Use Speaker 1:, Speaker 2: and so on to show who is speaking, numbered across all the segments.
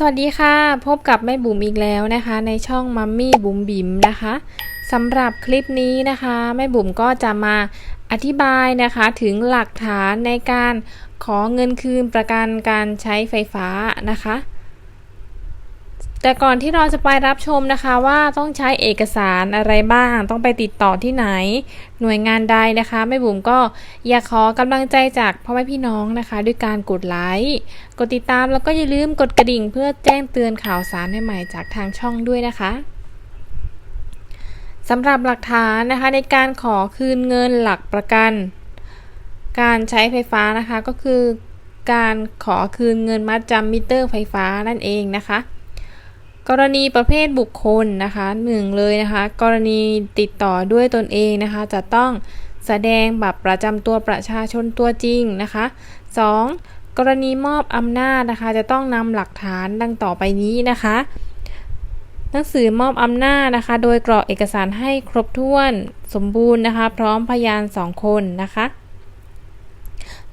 Speaker 1: สวัสดีค่ะ พบกับแม่บุ๋มอีกแล้วนะคะ ในช่องมัมมี่บุ๋มบิ๋มนะคะสำหรับคลิปนี้นะคะแม่บุ๋มก็จะมาอธิบายนะคะถึงหลักฐานในการขอเงินคืนประกันการใช้ไฟฟ้านะคะ แต่ก่อนที่เราจะไปรับชมนะคะว่าต้องใช้เอกสารอะไรบ้าง ต้องไปติดต่อที่ไหน หน่วยงานใดนะคะแม่บุ๋มก็อยากขอกำลังใจจากพ่อแม่พี่น้องนะคะ ด้วยการกดไลค์กดติดตามแล้วก็อย่าลืมกดกระดิ่ง เพื่อแจ้งเตือนข่าวสารใหม่ๆจากทางช่องด้วยนะคะสำหรับหลักฐานนะคะในการขอคืนเงินหลักประกัน การใช้ไฟฟ้านะคะก็คือ การขอคืนเงินมัดจำมิเตอร์ไฟฟ้านั่นเองนะคะ กรณีประเภทบุคคลนะคะหนึ่งเลยนะคะ กรณีติดต่อด้วยตนเองนะคะ จะต้องแสดงบัตรประจำตัวประชาชนตัวจริงนะคะ 2. กรณีมอบอำนาจนะคะ จะต้องนำหลักฐานดังต่อไปนี้นะคะ หนังสือมอบอำนาจนะคะ โดยกรอกเอกสารให้ครบถ้วนสมบูรณ์นะคะ พร้อมพยานสองคนนะคะ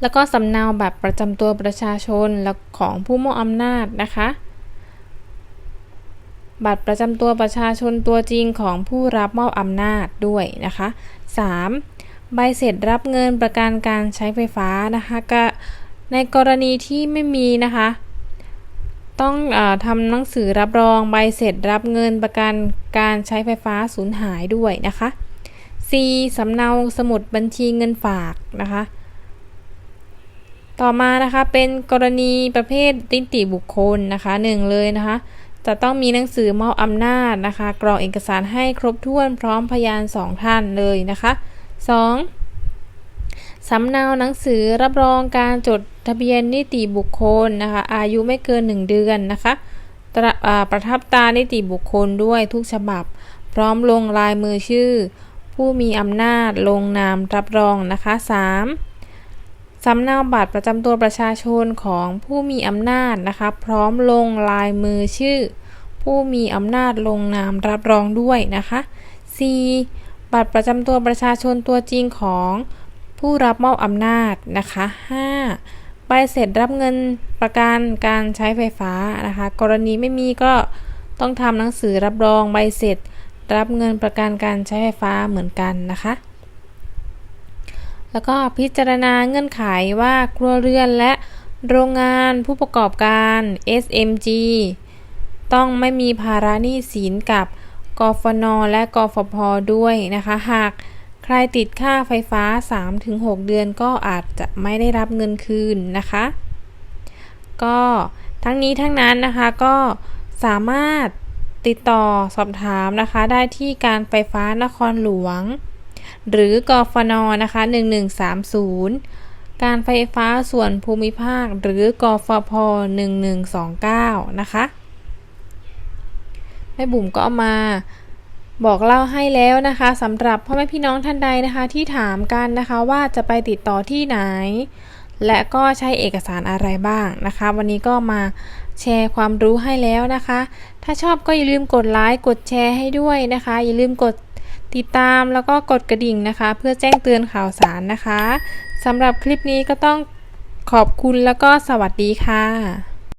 Speaker 1: แล้วก็สำเนาบัตรประจำตัวประชาชนและของผู้มอบอำนาจนะคะ บัตรประจำตัวประชาชนตัวจริงของผู้รับมอบอำนาจด้วยนะคะ 3. ใบเสร็จรับเงินประกันการใช้ไฟฟ้านะคะก็ในกรณีที่ไม่มีนะคะ ต้องอทำหนังสือรับรองใบเสร็จรับเงินประกันการใช้ไฟฟ้าสูญหายด้วยนะคะ C สำเนาสมุดบัญชีเงินฝากนะคะต่อมานะคะเป็นกรณีประเภทนิติบุคคลนะคะหนึ่งเลยนะคะ จะต้องมีหนังสือมอบอำนาจนะคะ กรอกเอกสารให้ครบถ้วนพร้อมพยานสองท่านเลยนะคะ 2. สำเนาหนังสือรับรองการจดทะเบียนนิติบุคคลนะคะ อายุไม่เกิน 1 เดือนนะคะประทับตานิติบุคคลด้วยทุกฉบับ พร้อมลงลายมือชื่อ ผู้มีอำนาจลงนามรับรองนะคะ 3. สำเนาบัตรประจำตัวประชาชนของผู้มีอำนาจนะคะพร้อมลงลายมือชื่อ ผู้มีอำนาจลงนามรับรองด้วยนะคะ 4. บัตรประจำตัวประชาชนตัวจริงของผู้รับมอบอำนาจนะคะ 5. ใบเสร็จรับเงินประกันการใช้ไฟฟ้านะคะ กรณีไม่มีก็ต้องทำหนังสือรับรองใบเสร็จ รับเงินประกันการใช้ไฟฟ้าเหมือนกันนะคะ แล้วก็พิจารณาเงื่อนไขว่าครัวเรือนและโรงงานผู้ประกอบการ SMG ต้องไม่มีภาระหนี้สินกับกฟน และกฟพ ด้วยนะคะ หากใครติดค่าไฟฟ้า 3-6 เดือนก็อาจจะไม่ได้รับเงินคืนนะคะ ก็ทั้งนี้ทั้งนั้นนะคะก็สามารถติดต่อสอบถามนะคะ ได้ที่การไฟฟ้านครหลวง หรือกฟนนะคะ 1130 การไฟฟ้าส่วนภูมิภาค หรือกฟพ 1129 นะคะแม่บุ๋มก็เอามาบอกเล่าให้แล้วนะคะสำหรับพ่อแม่พี่น้องท่านใดนะคะ ที่ถามกันนะคะว่าจะไปติดต่อที่ไหน และก็ใช้เอกสารอะไรบ้างนะคะ วันนี้ก็มาแชร์ความรู้ให้แล้วนะคะ ถ้าชอบก็อย่าลืมกดไลค์กดแชร์ให้ด้วยนะคะ อย่าลืมกด ติดตามแล้วก็กดกระดิ่งนะคะ เพื่อแจ้งเตือนข่าวสารนะคะสำหรับคลิปนี้ก็ต้องขอบคุณแล้วก็สวัสดีค่ะ